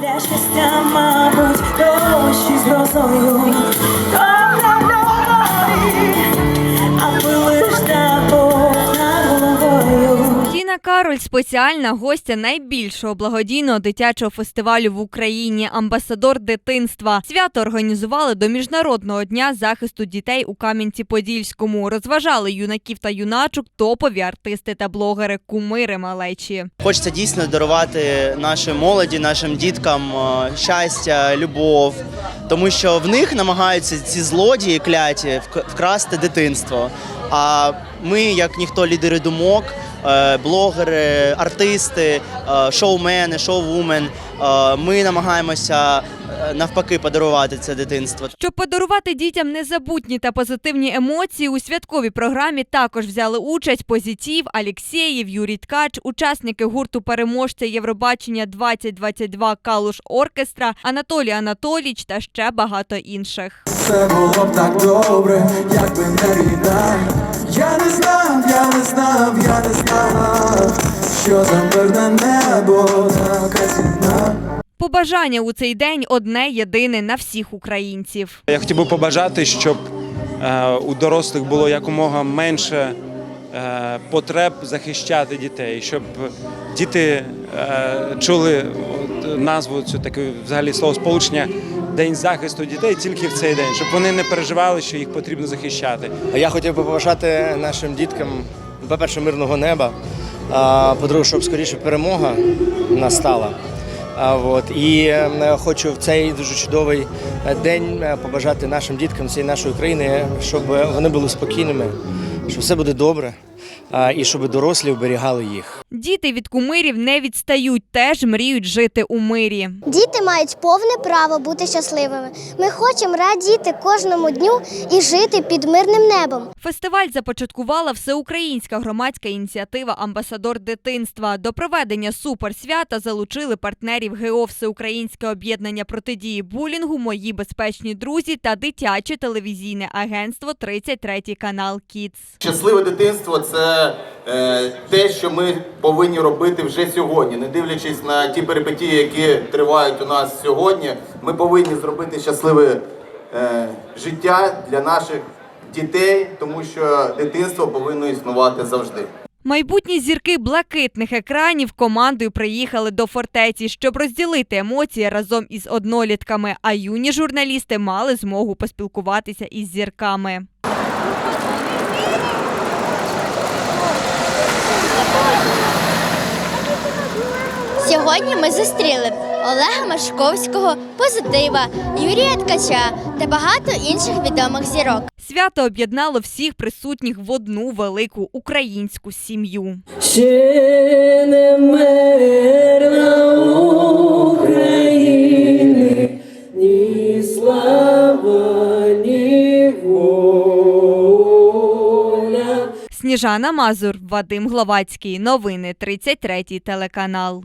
Для щастя, мабуть, дощі з грозою. Кароль спеціальна гостя найбільшого благодійного дитячого фестивалю в Україні, амбасадор дитинства. Свято організували до міжнародного дня захисту дітей у Кам'янці-Подільському. Розважали юнаків та юначок, топові артисти та блогери, кумири малечі. Хочеться дійсно дарувати нашій молоді, нашим діткам е, щастя, любов, тому що в них намагаються ці злодії кляті вк- вкрасти дитинство. А ми, як ніхто, лідери думок, блогери, артисти, е, шоумени, шоувумен, е, ми намагаємося е, навпаки подарувати це дитинство. Щоб подарувати дітям незабутні та позитивні емоції, у святковій програмі також взяли участь Позитів, Алєксєєв, Юрій Ткач, учасники гурту переможця Євробачення 2022 Калуш Оркестра, Анатолій Анатоліч та ще багато інших. Все було б так добре, якби не війна. Що мирне небо така ціна. Побажання у цей день одне єдине на всіх українців. Я хотів би побажати, щоб е, у дорослих було якомога менше е, потреб захищати дітей, щоб діти е, чули от, назву цю таку взагалі словосполучення День захисту дітей тільки в цей день, щоб вони не переживали, що їх потрібно захищати. Я хотів би побажати нашим діткам, по-перше, мирного неба, а по-друге, щоб скоріше перемога настала. От. І е, хочу в цей дуже чудовий е, день е, побажати нашим діткам цієї нашої країни, щоб вони були спокійними, що все буде добре, і щоб дорослі оберігали їх. Діти від кумирів не відстають, теж мріють жити у мирі. Діти мають повне право бути щасливими. Ми хочемо радіти кожному дню і жити під мирним небом. Фестиваль започаткувала всеукраїнська громадська ініціатива Амбасадор дитинства. До проведення суперсвята залучили партнерів ГО Всеукраїнське об'єднання протидії булінгу, мої безпечні друзі та дитяче телевізійне агентство 33 канал Кіц. Щасливе дитинство це е, те, що ми повинні робити вже сьогодні. Не дивлячись на ті перипетії, які тривають у нас сьогодні, ми повинні зробити щасливе е, життя для наших дітей, тому що дитинство повинно існувати завжди. Майбутні зірки блакитних екранів командою приїхали до фортеці, щоб розділити емоції разом із однолітками. А юні журналісти мали змогу поспілкуватися із зірками. Сьогодні ми зустріли Олега Машковського, позитива, Юрія Ткача та багато інших відомих зірок. Свято об'єднало всіх присутніх в одну велику українську сім'ю. Ще не мерла України, ні слава, ні воля. Сніжана Мазур, Вадим Гловацький. Новини 33 телеканал.